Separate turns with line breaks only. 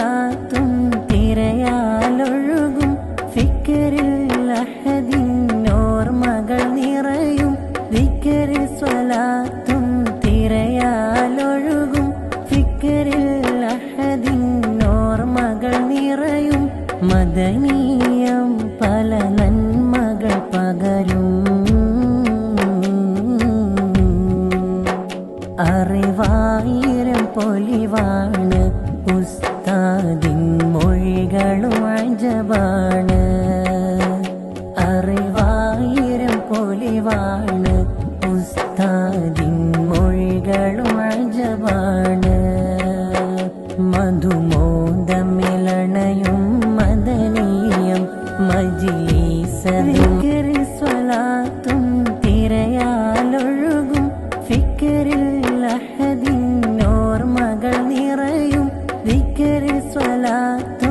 സ്വലാത്തും തിരയാലൊഴുകും. ഫിക്കറിൽ അഹദിൻ ഓർമ്മകൾ നിറയും. വിക്കറിൽ സലാത്തും തിരയാലൊഴുകും. ഫിക്കറിൽ അഹദിൻ ഓർമ്മകൾ നിറയും. മദനീയം പല നന്മകൾ പകരും. അറിവായിരം പൊലിവാണ് ഉസ്താദിൻ മൊഴികളും അജബാണ്. അറിവായിരം പൊലിവാണ് ഉസ്താദിൻ മൊഴികളും അജബാണ്. മധുമോദമിളണയും മദനീയം മജിലീസതിൽ അഹദിൻ ഓർമ്മകൾ നിറയും വിക്കറിൽ സ്വലാത്തും